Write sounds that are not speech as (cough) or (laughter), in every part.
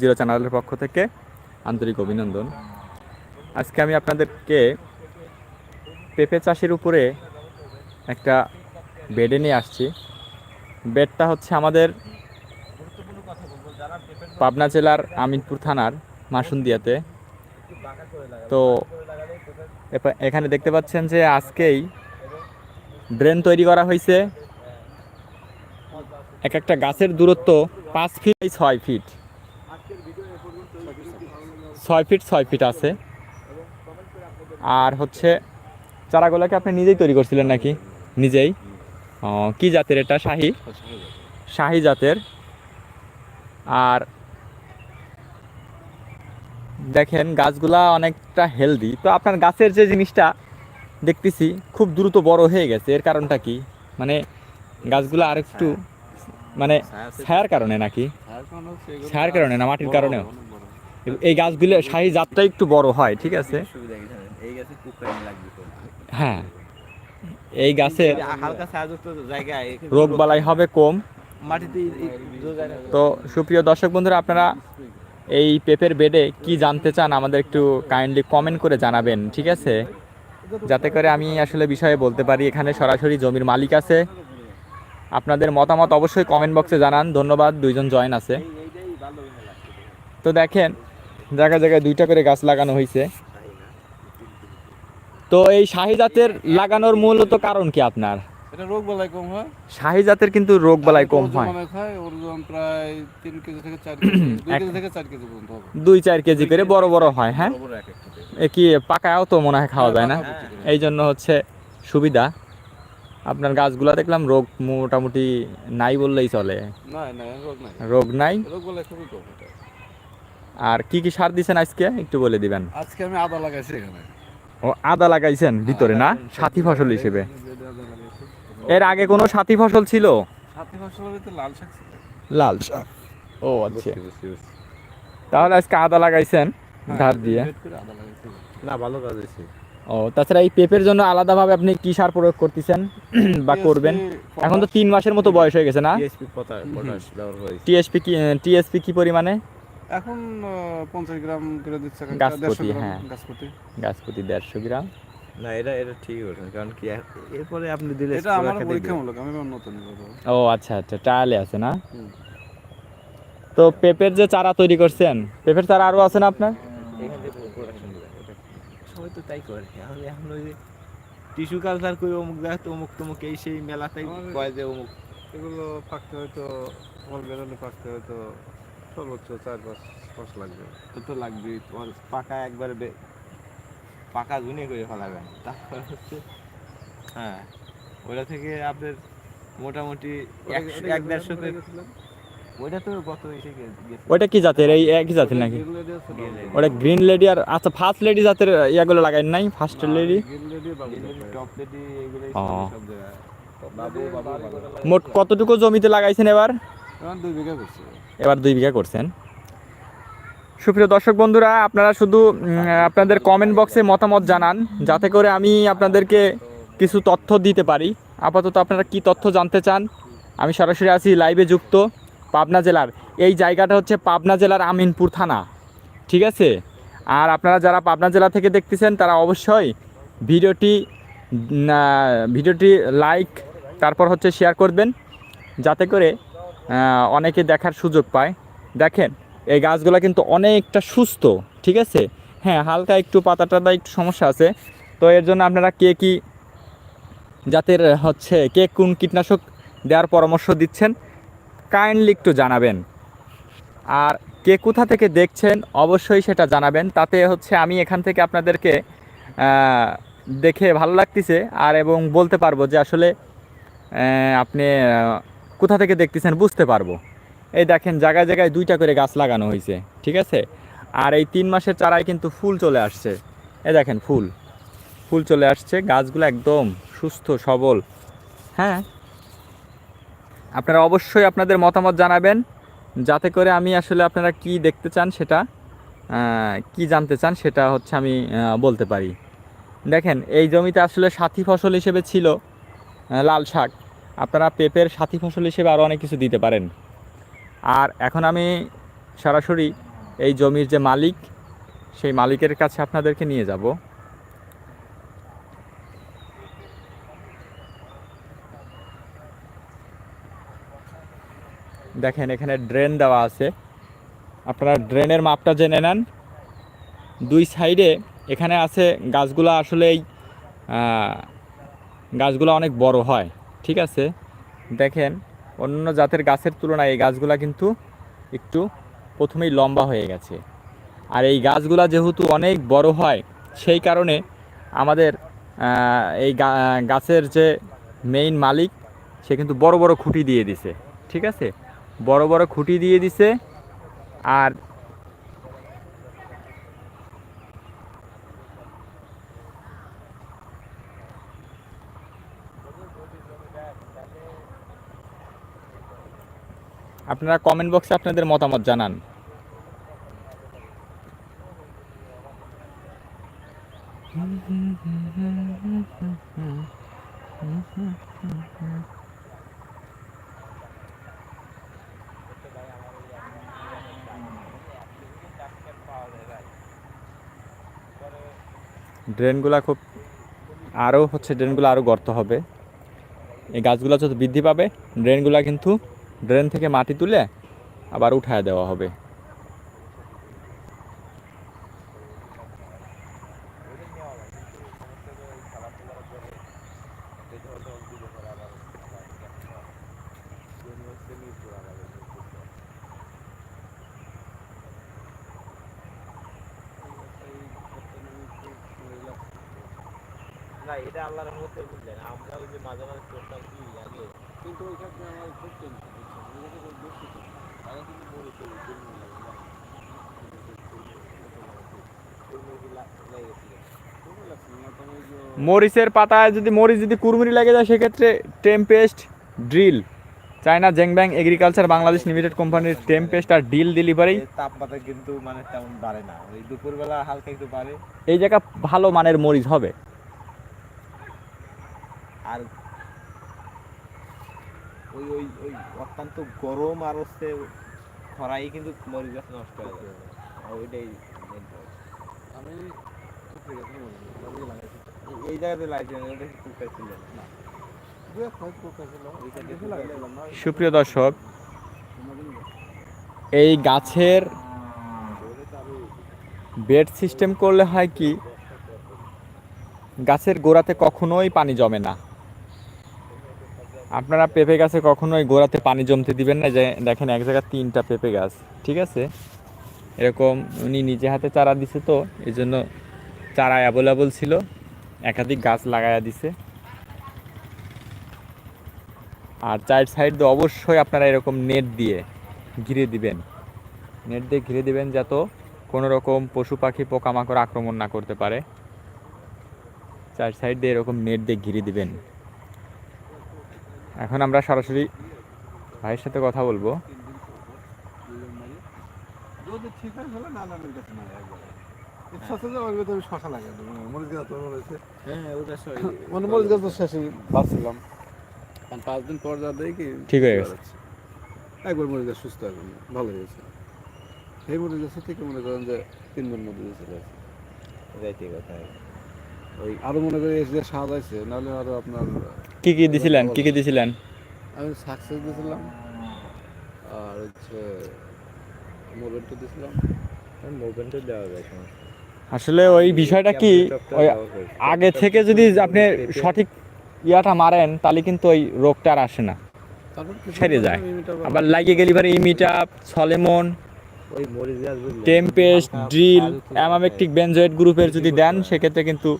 Zero চ্যানেলের পক্ষ থেকে আন্তরিক অভিনন্দন। আজকে আমি আপনাদেরকে পেঁপে চাষের উপরে একটা বেডে নিয়ে আসছি। বেডটা হচ্ছে আমাদের পাবনা জেলার আমিনপুর থানার মাসুন্দিয়াতে। তো এখানে দেখতে পাচ্ছেন যে আজকেই ড্রেন তৈরি করা হয়েছে। এক একটা গাছের দূরত্ব পাঁচ ফিট ছয় ফিট ছয় ফিট ছয় ফিট আছে। আর হচ্ছে চারাগুলোকে আপনি নিজেই তৈরি করছিলেন নাকি? নিজেই? কি জাতের এটা? শাহি? শাহি জাতের। আর দেখেন গাছগুলা অনেকটা হেলদি তো আপনার গাছের যে জিনিসটা দেখতেছি খুব দ্রুত বড় হয়ে গেছে। এর কারণটা কি? মানে গাছগুলো আর একটু মানে ছায়ার কারণে নাকি? ছায়ার কারণে না মাটির কারণেও? এই গাছগুলো শাহি জাতটা একটু বড় হয় ঠিক আছে? এই গাছে হ্যাঁ। এই গাছের হালকা রোগ বালাই হবে কম। তো সুপ্রিয় দর্শক বন্ধুরা আপনারা এই পেপের বেডে কি জানতে চান আমাদের একটু কাইন্ডলি কমেন্ট করে জানাবেন ঠিক আছে? যাতে করে আমি আসলে বিষয়ে বলতে পারি এখানে সরাসরি জমির মালিক আছে। আপনাদের মতামত অবশ্যই কমেন্ট বক্সে জানান। ধন্যবাদ দুইজন জয়েন আছে। তো দেখেন জায়গায় জায়গায় দুইটা করে গাছ লাগানো হয়েছে তো এই শাহি জাতের লাগানোর মূলত কারণ কি আপনার? এটা রোগ বালাই কম হয়। শাহি জাতের কিন্তু রোগ বালাই কম হয়। ওজন প্রায় তিন কেজি থেকে চার কেজি দুই কেজি থেকে চার কেজি পর্যন্ত হবে। দুই চার কেজি করে বড় বড় হয় হ্যাঁ? এ কি পাকাও তো মনে হয় খাওয়া যায় না? এই জন্য হচ্ছে সুবিধা। আপনার গাছগুলা দেখলাম রোগ মোটামুটি নাই বললেই চলে। না না রোগ নাই। রোগ নাই? রোগ বালাই খুবই কম এটা। আর কি কি সার দিছেন আজকে? একটু বলে দিবেন। আজকে আমি আদা লাগাইছি এখানে। ও আদা লাগাইছেন ভিতরে না? সাথী ফসল হিসেবে। এর আগে কোনো সাথী ফসল ছিল? সাথী ফসলের ভিতরে লাল শাক ছিল। লাল শাক। ও আচ্ছা। তাহলে আজকে আদা লাগাইছেন ধার দিয়ে। না ভালো কাজ হয়েছে। ও তাছাড়া এই পেঁপের জন্য আলাদাভাবে আপনি কি সার প্রয়োগ করতেছেন বা করবেন? এখন তো তিন মাসের মতো বয়স হয়ে গেছে না? টিএসপি কি টিএসপি কি পরিমাণে? এখন পঞ্চাশ গ্রাম করে দিচ্ছে গ্রাম হ্যাঁ। গাছপ্রতি গাছ প্রতি দেড়শো গ্রাম। না এটা এটা ঠিকই বলছেন কারণ কি এরপরে আপনি দিলে এটা আমার পরীক্ষামূলক আমি নতুন করব ও আচ্ছা আচ্ছা ট্রায়ালে আছে না? তো পেঁপের যে চারা তৈরি করছেন পেঁপের চারা আরও আছে না আপনার? সবাই তো তাই করে। এখন এখন ওই টিস্যু কালচার করে অমুক জায়গা তো অমুক তমুক এই সেই মেলাতেই কয় যে অমুক। এগুলো পাকতে হয়তো ফল বেরোলে পাকতে হয়তো সর্বোচ্চ চার পাঁচ মাস লাগবে। তো তো লাগবেই তোমার পাকা একবার বে- পাকা গুনে করে ফেলাবেন তারপর হচ্ছে হ্যাঁ ওটা থেকে আপনার মোটামুটি একশো এক দেড়শো ওইটা তো গত এসে ওইটা কি জাতের? এই একই জাতের নাকি? ওটা গ্রিন লেডি আর আচ্ছা ফার্স্ট লেডি জাতের ইয়াগুলো লাগাই নাই? ফার্স্ট লেডি টপ এগুলো মোট কতটুকু জমিতে লাগাইছেন এবার? এখন দুই বিঘা করছে। এবার দুই বিঘা করছেন। সুপ্রিয় দর্শক বন্ধুরা আপনারা শুধু আপনাদের কমেন্ট বক্সে মতামত জানান যাতে করে আমি আপনাদেরকে কিছু তথ্য দিতে পারি। আপাতত আপনারা কি তথ্য জানতে চান আমি সরাসরি আছি লাইভে যুক্ত পাবনা জেলার। এই জায়গাটা হচ্ছে পাবনা জেলার আমিনপুর থানা। ঠিক আছে? আর আপনারা যারা পাবনা জেলা থেকে দেখতেছেন তারা অবশ্যই ভিডিওটি ভিডিওটি লাইক তারপর হচ্ছে শেয়ার করবেন। যাতে করে অনেকে দেখার সুযোগ পায়। দেখেন, এই গাছগুলো কিন্তু অনেকটা সুস্থ, ঠিক আছে? হ্যাঁ হালকা একটু পাতা টাতা, একটু সমস্যা আছে। তো এর জন্য আপনারা কে কি জাতের, হচ্ছে, কে কোন কীটনাশক দেওয়ার পরামর্শ দিচ্ছেন, কাইন্ডলি একটু জানাবেন। আর কে কোথা থেকে দেখছেন, অবশ্যই সেটা জানাবেন। তাতে হচ্ছে আমি এখান থেকে আপনাদেরকে দেখে ভালো লাগতেছে। আর এবং বলতে পারব যে আসলে আপনি কোথা থেকে দেখতেছেন বুঝতে পারব। এই দেখেন জায়গায় জায়গায় দুইটা করে গাছ লাগানো হয়েছে ঠিক আছে? আর এই তিন মাসের চারায় কিন্তু ফুল চলে আসছে। এ দেখেন ফুল। ফুল চলে আসছে, গাছগুলো একদম সুস্থ, সবল। হ্যাঁ? আপনারা অবশ্যই আপনাদের মতামত জানাবেন, যাতে করে আমি আসলে আপনারা কি দেখতে চান সেটা কি জানতে চান সেটা হচ্ছে আমি বলতে পারি। দেখেন, এই জমিতে আসলে সাথী ফসল হিসেবে ছিল লাল শাক। আপনারা পেঁপের সাথী ফসল হিসেবে আরও অনেক কিছু দিতে পারেন। আর এখন আমি সরাসরি এই জমির যে মালিক সেই মালিকের কাছে আপনাদেরকে নিয়ে যাব। দেখেন এখানে ড্রেন দেওয়া আছে। আপনারা ড্রেনের মাপটা জেনে নেন। দুই সাইডে এখানে আছে গাছগুলো আসলেই আহ, গাছগুলো অনেক বড় হয়। ঠিক আছে। দেখেন অন্য জাতের গাছের তুলনায় এই গাছগুলা কিন্তু একটু প্রথমেই লম্বা হয়ে গেছে। আর এই গাছগুলা যেহেতু অনেক বড় হয়, সেই কারণে আমাদের এই গাছের যে মেইন মালিক, সে কিন্তু বড় বড় খুঁটি দিয়ে দিছে। ঠিক আছে? বড় বড় খুঁটি দিয়ে দিছে, আর আপনারা কমেন্ট বক্সে আপনাদের মতামত জানান। ড্রেনগুলা খুব আরও হচ্ছে, ড্রেনগুলো আরও গর্ত হবে। এই গাছগুলো যত বৃদ্ধি পাবে, ড্রেনগুলো কিন্তু ড্রেন থেকে মাটি তুলে আবার উঠায় দেওয়া হবে। না, এটা আল্লাহর রহমতে বুঝলেন। আমরা ওই যে মাঝে মাঝে করতাম কি, আগে? কিন্তু ওইখানে আমার খুব টেনশন মরিচের পাতায় যদি মরিচ যদি কুরমুরি লেগে যায় সেক্ষেত্রে tempest drill China Zhengbang agriculture Bangladesh limited কোম্পানির টেম্পেস্ট আর ডিল ডেলিভারি তাপমাত্রা কিন্তু মানে তেমন বাড়ে না। ওই দুপুরবেলা হালকা একটু বাড়ে। এই জায়গা ভালো মানের মরিচ হবে। আর ওই ওই ওই অত্যন্ত গরম আর হচ্ছে খরাই কিন্তু মরিচ গাছ নষ্ট হয়ে যায়। আর ওইটাই আমি মরে যাব। এই- জায়গাতে ওটা কুকার ছিল। না। সুপ্রিয় দর্শক এই গাছের বেড সিস্টেম করলে হয় কি গাছের গোড়াতে কখনোই পানি জমে না। আপনারা পেঁপে গাছে কখনোই গোড়াতে পানি জমতে দিবেন না, যে দেখেন এক জায়গায় তিনটা পেঁপে গাছ, ঠিক আছে? এরকম উনি নিজে হাতে চারা দিছে তো এই জন্য চারা অ্যাভেলেবল ছিল, একাধিক গাছ লাগায়া দিছে। আর চার সাইড দিয়ে অবশ্যই আপনারা এরকম নেট দিয়ে ঘিরে দিবেন। নেট দিয়ে ঘিরে দিবেন যাতে কোনো রকম পশু পাখি পোকামাকড় আক্রমণ না করতে পারে। চার সাইড দিয়ে এরকম নেট দিয়ে ঘিরে দিবেন। এখন আমরা সরাসরি ভাইয়ের সাথে কথা বলব। হয় গাছ মনে। হ্যাঁ (laughs) মানে গাছ পাঁচ দিন পর যা দেখি কি ঠিক হয়ে গেছে। একবার গাছ সুস্থ ভালো হয়েছে। সেই মরিচ গাছ থেকে মনে করেন যে তিন দিন মধ্যে দিয়ে চলে আসে যাইতে কথা। ওই আরও মনে করি এই যে স্বাদ আছে নাহলে আরও আপনার কি কি দিছিলেন? কি কি দিছিলেন? আমি সাকসেস দিয়েছিলাম আর হচ্ছে মোবাইলটা দেওয়া যায় সমস্যা আসলে ওই বিষয়টা কি ওই আগে থেকে যদি আপনি সঠিক ইয়াটা মারেন তাহলে কিন্তু ওই রোগটা আর আসে না। সেরে যায়। আবার- লাগিয়ে গেলে এবারে ইমিটাপ সলেমন টেম্পেস্ট ড্রিল অ্যামামেকটিক বেনজয়েড গ্রুপের যদি দেন সেক্ষেত্রে কিন্তু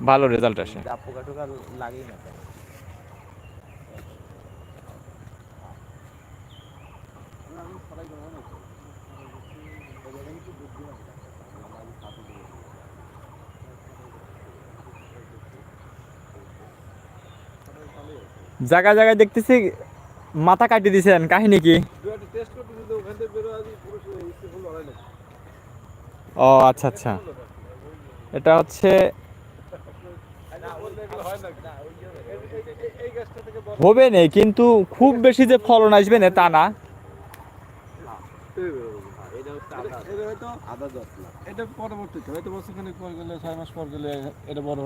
ভালো রেজাল্ট আসে। দেয়। পোকা টোকা লাগেই না জায়গায় জায়গায় দেখতেছি মাথা কাটিয়ে দিছেন কাহিনী কি? ও আচ্ছা আচ্ছা। এটা হচ্ছে এই গাছটা থেকে বড় হবে না, কিন্তু খুব বেশি যে ফলন আসবে না, তা না।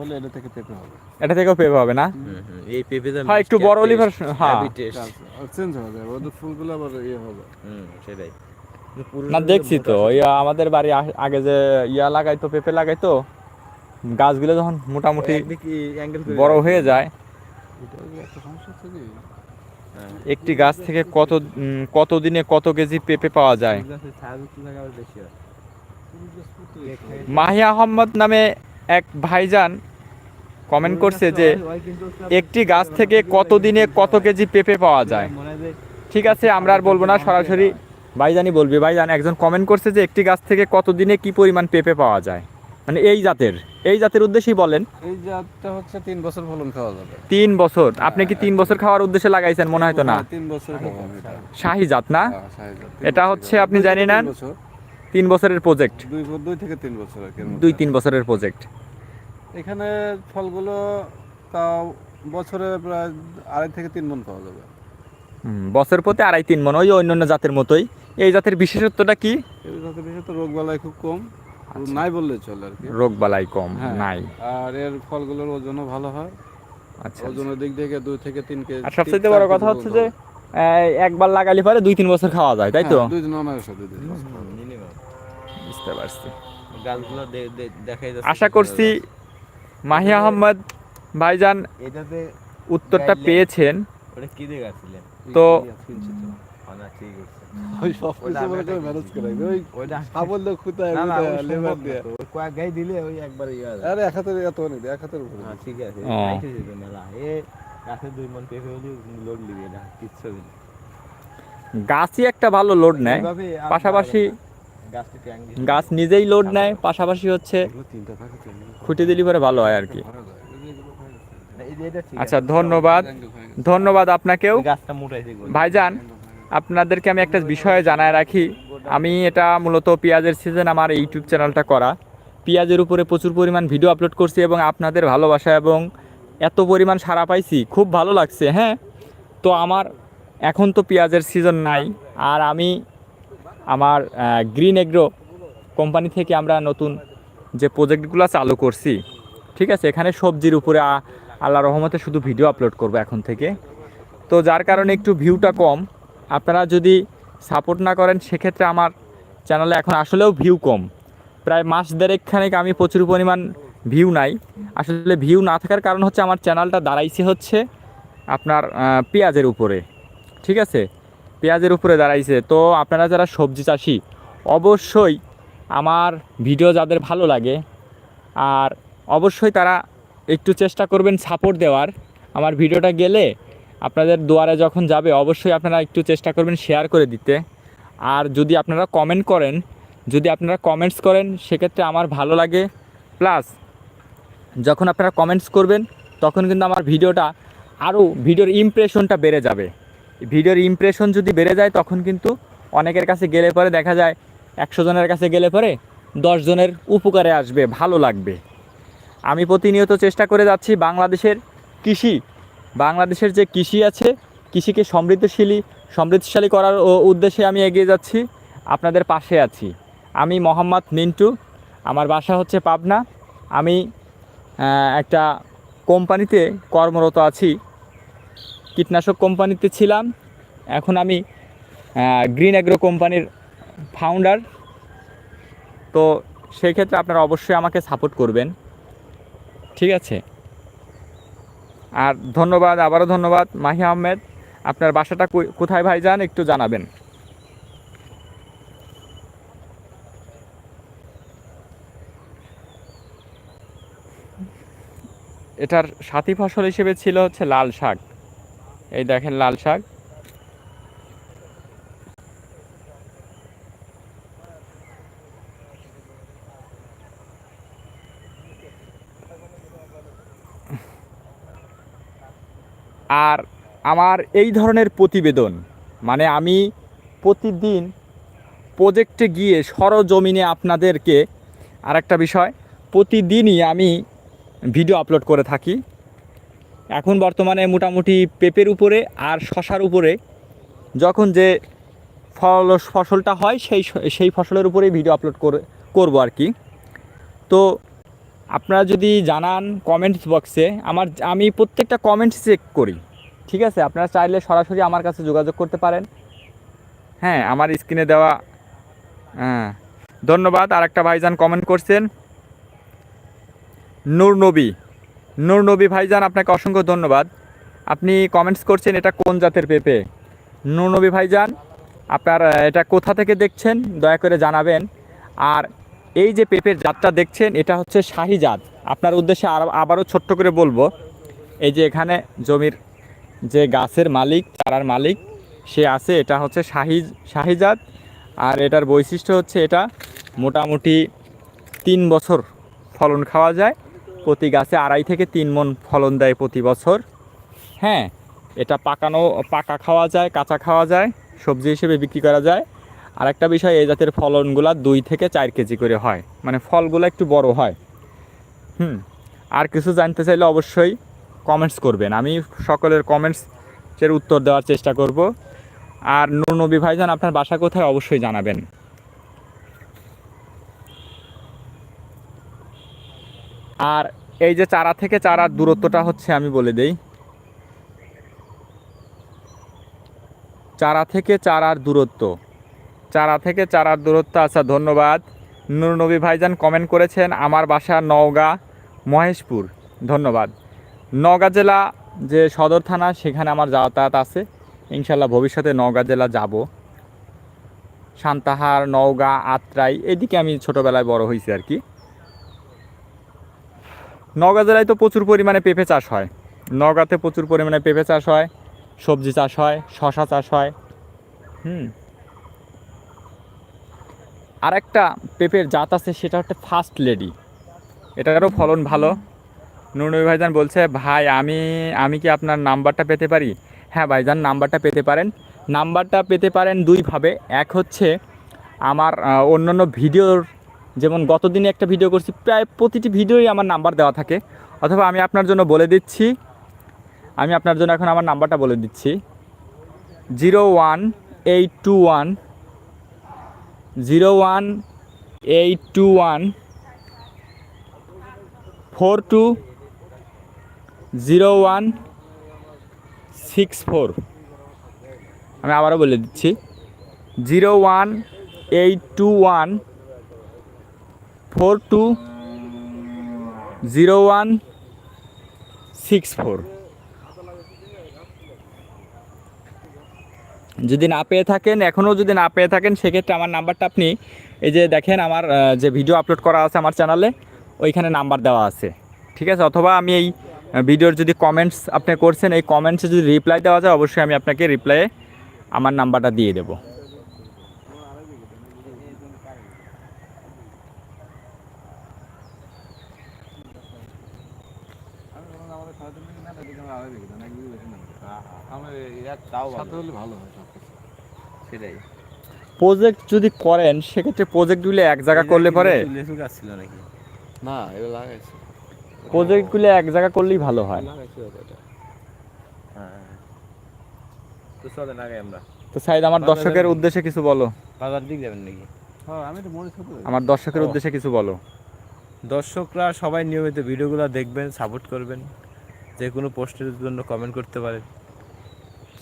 হলে হ্যাঁ একটু বড় হ্যাঁ চেঞ্জ হয়ে। সেটাই না, দেখছি তো আমাদের বাড়ি আগে যে ইয়া লাগাইতো, পেঁপে লাগাইতো গাছগুলো যখন মোটামুটি বড় হয়ে যায় এটা একটা গাছ থেকে কত কত দিনে কত কেজি পেঁপে পাওয়া যায়? হয়। মাহিয়া আহম্মদ নামে এক ভাইজান কমেন্ট করছে যে একটি গাছ থেকে কত দিনে কত কেজি পেঁপে পাওয়া যায়? ঠিক আছে আমরা আর বলব না সরাসরি ভাইজানই বলবি। ভাইজান একজন কমেন্ট করছে যে একটি গাছ থেকে কত দিনে কি পরিমাণ পেঁপে পাওয়া যায়? মানে এই জাতের এই জাতের উদ্দেশ্যেই বলেন। এই জাতটা হচ্ছে তিন বছর ফলন খাওয়া যাবে। তিন বছর? আপনি কি তিন বছর খাওয়ার উদ্দেশ্যে লাগাইছেন? মনে হয় তো না? হ্যাঁ, তিন বছর শাহি জাত না? হ্যাঁ, এটা হচ্ছে আপনি জানি না? তিন বছর, তিন বছরের প্রজেক্ট দুই দুই থেকে তিন বছর। দুই তিন বছরের প্রজেক্ট এখানে ফলগুলো তাও বছরে প্রায় আড়াই থেকে তিন মন পাওয়া যাবে। বছর প্রতি আড়াই তিন মন ওই অন্যান্য জাতের মতোই। এই জাতের বিশেষত্বটা কি? এর সাথে বিশেষত রোগ বালাই খুব কম। নাই বললে চলে আর কি। রোগ বালাই কম হ্যাঁ। নাই। আর এর ফলগুলোর ওজনও ভালো হয়। আচ্ছা ওজনের দিক থেকে দুই থেকে তিন কেজি আর সবচেয়ে বড় কথা হচ্ছে যে একবার লাগালে পরে দুই তিন বছর খাওয়া যায় তাই তো? হ্যাঁ, দুই দিন অনায়াসে দুই দিন বুঝতে পারছি। গাছগুলো দেখাই যাচ্ছে আশা করছি মাহি আহমদ ভাইজান এটাতে উত্তরটা পেয়েছেন। ওটা কি তো। ঠিক আছে। ওই সব কিছু আমি করে ম্যানেজ করে ওই সাবল্য খুঁতায় না না ওই লেবার দিয়ে। কয়েক গাই দিলে ওই একবার যায়। আরে এক হাতের এত নেই এক হাতের উপরে। ঠিক আছে ও। তো মেলা এ গাছে দুই মন পেঁপে হলে লোড লিবে না কিচ্ছু না। গাছই একটা ভালো লোড নেয়। পাশাপাশি গাছ নিজেই লোড নেয় পাশাপাশি হচ্ছে খুঁটি দিলি পরে ভালো হয় আর কি। আচ্ছা ধন্যবাদ। ধন্যবাদ আপনাকেও। ভাইজান আপনাদেরকে আমি একটা বিষয়ে জানায় রাখি। আমি এটা মূলত পেঁয়াজের সিজন আমার ইউটিউব চ্যানেলটা করা। পেঁয়াজের উপরে প্রচুর পরিমাণ ভিডিও আপলোড করছি এবং আপনাদের ভালোবাসা এবং এত পরিমাণ সাড়া পাইছি, খুব ভালো লাগছে হ্যাঁ? তো আমার এখন তো পেঁয়াজের সিজন নাই আর আমি আমার গ্রিন এগ্রো কোম্পানি থেকে আমরা নতুন যে প্রজেক্টগুলো চালু করছি, ঠিক আছে? এখানে সবজির উপরে আল্লাহ রহমতে শুধু ভিডিও আপলোড করব এখন থেকে। তো যার কারণে একটু ভিউটা কম আপনারা যদি সাপোর্ট না করেন, সেক্ষেত্রে আমার চ্যানেলে এখন আসলেও ভিউ কম। প্রায় মাস দেড়েক খানেক আমি প্রচুর পরিমাণ ভিউ নাই। আসলে ভিউ না থাকার কারণ হচ্ছে আমার চ্যানেলটা দাঁড়াইছে হচ্ছে আপনার পেঁয়াজের উপরে। ঠিক আছে? পেঁয়াজের উপরে দাঁড়াইছে। তো আপনারা যারা সবজি চাষি, অবশ্যই আমার ভিডিও যাদের ভালো লাগে, আর অবশ্যই তারা একটু চেষ্টা করবেন সাপোর্ট দেওয়ার। আমার ভিডিওটা গেলে আপনাদের দুয়ারে যখন যাবে, অবশ্যই আপনারা একটু চেষ্টা করবেন শেয়ার করে দিতে। আর যদি আপনারা কমেন্ট করেন, যদি আপনারা কমেন্টস করেন, সেক্ষেত্রে আমার ভালো লাগে। প্লাস যখন আপনারা কমেন্টস করবেন, তখন কিন্তু আমার ভিডিওটা আরও ভিডিওর ইমপ্রেশনটা বেড়ে যাবে। ভিডিওর ইমপ্রেশন যদি বেড়ে যায়, তখন কিন্তু অনেকের কাছে গেলে পরে দেখা যায়, একশো জনের কাছে গেলে পরে জনের উপকারে আসবে, ভালো লাগবে। আমি প্রতিনিয়ত চেষ্টা করে যাচ্ছি বাংলাদেশের কৃষি বাংলাদেশের যে কৃষি আছে, কৃষিকে সমৃদ্ধশীলী, সমৃদ্ধশালী করার উদ্দেশ্যে আমি এগিয়ে যাচ্ছি। আপনাদের পাশে আছি। আমি মোহাম্মদ মিন্টু আমার বাসা হচ্ছে পাবনা। আমি একটা কোম্পানিতে কর্মরত আছি। কীটনাশক কোম্পানিতে ছিলাম। এখন আমি গ্রিন অ্যাগ্রো কোম্পানির ফাউন্ডার তো সেই ক্ষেত্রে আপনারা অবশ্যই আমাকে সাপোর্ট করবেন। ঠিক আছে? আর ধন্যবাদ, আবারও ধন্যবাদ, মাহি আহমেদ। আপনার বাসাটা কোথায় ভাই যান একটু জানাবেন। এটার সাথী ফসল হিসেবে ছিল হচ্ছে লাল শাক। এই দেখেন লাল শাক। আর আমার এই ধরনের প্রতিবেদন মানে আমি প্রতিদিন প্রজেক্টে গিয়ে সরজমিনে আপনাদেরকে আর একটা বিষয়, প্রতিদিনই আমি ভিডিও আপলোড করে থাকি। এখন বর্তমানে মোটামুটি পেঁপের উপরে আর শশার উপরে, যখন যে ফল, ফসলটা হয় সেই সেই ফসলের উপরেই ভিডিও আপলোড করে, করব আর কি। তো আপনারা যদি জানান কমেন্টস বক্সে আমার, আমি প্রত্যেকটা কমেন্টস চেক করি। ঠিক আছে? আপনারা চাইলে সরাসরি আমার কাছে যোগাযোগ করতে পারেন। হ্যাঁ আমার স্ক্রিনে দেওয়া হ্যাঁ। ধন্যবাদ। আর একটা ভাইজান কমেন্ট করছেন। নূর নবী। নূর নবী ভাইজান, আপনাকে অসংখ্য ধন্যবাদ। আপনি কমেন্টস করছেন এটা কোন জাতের পেঁপে? নূর নবী ভাইজান, আপনার, এটা কোথা থেকে দেখছেন? দয়া করে জানাবেন। আর এই যে পেঁপের জাতটা দেখছেন, এটা হচ্ছে শাহি জাত। আপনার উদ্দেশ্যে আর আবারও ছোট্ট করে বলব, এই যে এখানে জমির যে গাছের মালিক, চারার মালিক, সে আছে, এটা হচ্ছে শাহি শাহি জাত। আর এটার বৈশিষ্ট্য হচ্ছে এটা মোটামুটি তিন বছর ফলন খাওয়া যায়। প্রতি গাছে আড়াই থেকে তিন মন ফলন দেয় প্রতি বছর। হ্যাঁ এটা পাকানো, পাকা খাওয়া যায়, কাঁচা খাওয়া যায়, সবজি হিসেবে বিক্রি করা যায়। আর একটা বিষয়, এই জাতের ফলনগুলা দুই থেকে চার কেজি করে হয়। মানে ফলগুলো একটু বড় হয়। হুম, আর কিছু জানতে চাইলে অবশ্যই কমেন্টস করবেন। আমি সকলের কমেন্টসের উত্তর দেওয়ার চেষ্টা করব। আর নবী ভাইজান, আপনার বাসা কোথায় অবশ্যই জানাবেন। আর এই যে চারা থেকে চারার দূরত্বটা হচ্ছে, আমি বলে দেই। চারা থেকে চারার দূরত্ব। চারা থেকে চারার দূরত্ব আচ্ছা ধন্যবাদ। নূর নবী ভাইজান কমেন্ট করেছেন, আমার বাসা নওগাঁ, মহেশপুর, ধন্যবাদ। নওগাঁ জেলা যে সদর থানা, সেখানে আমার যাতায়াত আছে। ইনশাল্লাহ ভবিষ্যতে নওগাঁ জেলা যাব। সান্তাহার, নওগাঁ, আত্রাই, এদিকে আমি ছোটোবেলায় বড় হয়েছি আর কি। নওগাঁ জেলায় তো প্রচুর পরিমাণে পেঁপে চাষ হয়। নওগাঁতে প্রচুর পরিমাণে পেঁপে চাষ হয়, সবজি চাষ হয় শশা চাষ হয়। হুম। আর একটা পেঁপের জাত আছে, সেটা হচ্ছে ফার্স্ট লেডি এটারও ফলন ভালো। নুরনবী ভাইজান বলছে, ভাই, আমি আমি কি আপনার নাম্বারটা পেতে পারি? হ্যাঁ ভাইজান, নাম্বারটা পেতে পারেন। নাম্বারটা পেতে পারেন দুইভাবে এক হচ্ছে, আমার অন্যান্য ভিডিওর, যেমন গতদিনে একটা ভিডিও করছি, প্রায় প্রতিটি ভিডিওই আমার নাম্বার দেওয়া থাকে। অথবা আমি আপনার জন্য বলে দিচ্ছি, আমি আপনার জন্য এখন আমার নাম্বারটা বলে দিচ্ছি। Zero one, eight two one zero one eight two one four two zero one six four আমি আবারও বলে দিচ্ছি। Zero one eight two one four two zero one six four যদি না পেয়ে থাকেন এখনও যদি না পেয়ে থাকেন সেক্ষেত্রে আমার নাম্বারটা আপনি এই যে দেখেন আমার যে ভিডিও আপলোড করা আছে আমার চ্যানেলে ওইখানে নাম্বার দেওয়া আছে। ঠিক আছে? অথবা আমি এই ভিডিওর যদি কমেন্টস আপনি করছেন এই কমেন্টসে যদি রিপ্লাই দেওয়া যায় অবশ্যই আমি আপনাকে রিপ্লাইয়ে আমার নাম্বারটা দিয়ে দেবো। আমরা এক তাও ভালো হয়। সেটাই। প্রজেক্ট যদি করেন সেক্ষেত্রে প্রজেক্টগুলো এক জায়গা করলে পরে লেসু গাছ ছিল নাকি? না এগুলো লাগাইছে। প্রজেক্টগুলো এক জায়গা করলেই ভালো হয়। লাগাইছে হ্যাঁ। তো চলেন আগে আমরা। তো সাইদ আমার দর্শকের উদ্দেশ্যে কিছু বলো। বাজার দিক যাবেন নাকি? হ্যাঁ আমি তো ছোট আমার দর্শকের উদ্দেশ্যে কিছু বলো। দর্শকরা সবাই নিয়মিত ভিডিওগুলো দেখবেন সাপোর্ট করবেন। যে কোনো পোস্টের জন্য কমেন্ট করতে পারেন।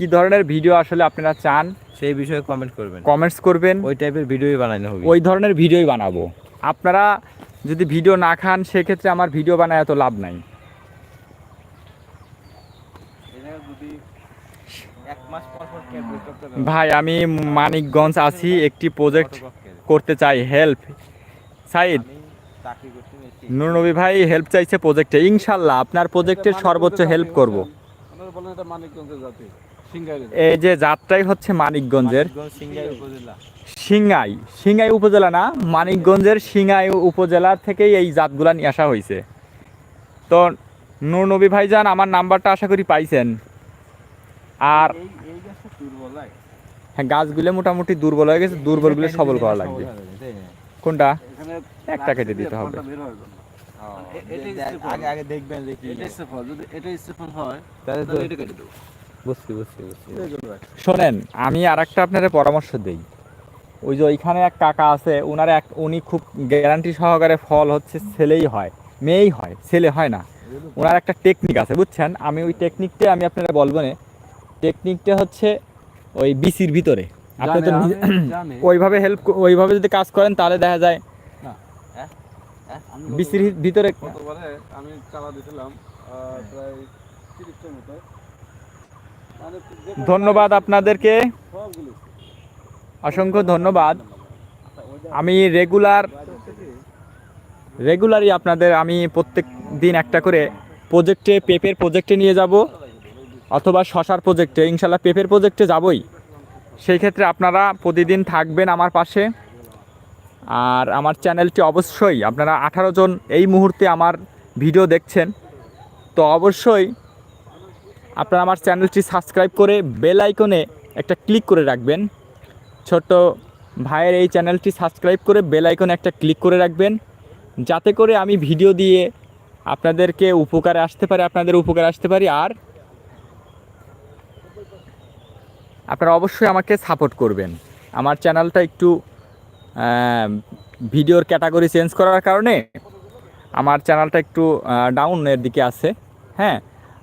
কি ধরনের ভিডিও আসলে আপনারা চান? সেই বিষয়ে কমেন্ট করবেন। কমেন্টস করবেন। ওই টাইপের ভিডিওই বানানো হবে। ওই ধরনের ভিডিওই বানাবো। আপনারা যদি ভিডিও না খান সেক্ষেত্রে আমার ভিডিও বানায় এত লাভ নাই। ভাই আমি মানিকগঞ্জ আছি একটি প্রজেক্ট করতে চাই হেল্প সাইদ নুরনবী ভাই হেল্প চাইছে প্রজেক্টে ইনশাল্লাহ আপনার প্রজেক্টের সর্বোচ্চ হেল্প করব। এই যে যাত্রাই হচ্ছে মানিকগঞ্জের। মানিকগঞ্জ সিঙ্গাই উপজেলা। সিঙ্গাই উপজেলা না মানিকগঞ্জের সিঙ্গাই উপজেলা থেকেই এই জাতগুলা নিয়ে আসা হয়েছে। তো নূর নবী ভাইজান আমার নাম্বারটা আশা করি পাইছেন। আর হ্যাঁ গাছগুলো মোটামুটি দুর্বল হয়ে গেছে দুর্বলগুলো সবল করা লাগবে। কোনটা? একটা কেটে দিতে হবে। আগে দেখবেন যে কি এটা ইস্তেফল যদি এটা ইস্তেফল হয় তাহলে তো এটা কেটে দেবো। বুঝছি বুঝছি বুঝছি। শোনেন আমি আর একটা আপনার পরামর্শ দিই। ওই যে ওইখানে এক কাকা আছে ওনার এক উনি খুব গ্যারান্টি সহকারে ফল হচ্ছে ছেলেই হয় মেয়েই হয় ছেলে হয় না। ওনার একটা টেকনিক আছে বুঝছেন? আমি ওই টেকনিকটা আমি আপনারা বলব না। টেকনিকটা হচ্ছে ওই বিসির ভিতরে। আপনি তো। (clears throat) ওইভাবে হেল্প ওইভাবে যদি কাজ করেন তাহলে দেখা যায় বিসির ভিতরে আমি চালা দিয়েছিলাম প্রায় তিরিশটার মতো। ধন্যবাদ আপনাদেরকে। অসংখ্য ধন্যবাদ। আমি রেগুলার, রেগুলারই আপনাদের, আমি প্রত্যেক দিন একটা করে প্রজেক্টে, পেপের প্রজেক্টে নিয়ে যাব, অথবা শশার প্রজেক্টে, ইনশাল্লাহ পেপের প্রজেক্টে যাবই। সেই ক্ষেত্রে আপনারা প্রতিদিন থাকবেন আমার পাশে। আর আমার চ্যানেলটি অবশ্যই আপনারা আঠারো জন এই মুহূর্তে আমার ভিডিও দেখছেন। তো অবশ্যই আপনারা আমার চ্যানেলটি সাবস্ক্রাইব করে বেল আইকনে একটা ক্লিক করে রাখবেন। ছোট্ট ভাইয়ের এই চ্যানেলটি সাবস্ক্রাইব করে বেল আইকনে একটা ক্লিক করে রাখবেন। যাতে করে আমি ভিডিও দিয়ে আপনাদেরকে উপকারে আসতে পারি, আপনাদের উপকারে আসতে পারি। আর আপনারা অবশ্যই আমাকে সাপোর্ট করবেন। আমার চ্যানেলটা একটু ভিডিওর ক্যাটাগরি চেঞ্জ করার কারণে আমার চ্যানেলটা একটু ডাউনের দিকে আছে। হ্যাঁ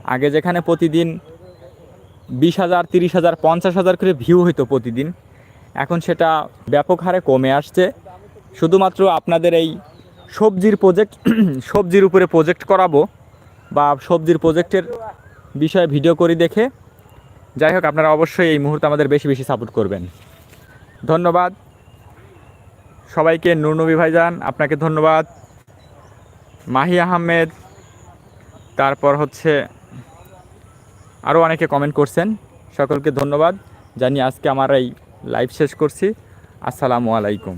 আগে যেখানে প্রতিদিন বিশ হাজার, তিরিশ হাজার, পঞ্চাশ হাজার করে ভিউ হইতো প্রতিদিন। এখন সেটা ব্যাপক হারে কমে আসছে। শুধুমাত্র আপনাদের এই সবজির প্রজেক্ট (clears throat) সবজির উপরে প্রজেক্ট করাবো বা সবজির প্রজেক্টের বিষয়ে ভিডিও করি দেখে। যাই হোক, আপনারা অবশ্যই এই মুহূর্তে আমাদের বেশি বেশি সাপোর্ট করবেন। ধন্যবাদ। সবাইকে নুরনবী ভাইজান, আপনাকে ধন্যবাদ। মাহি আহমেদ, তারপর হচ্ছে আরও অনেকে কমেন্ট করছেন। সকলকে ধন্যবাদ। জানি আজকে আমার এই লাইভ শেষ করছি। আসসালামু আলাইকুম।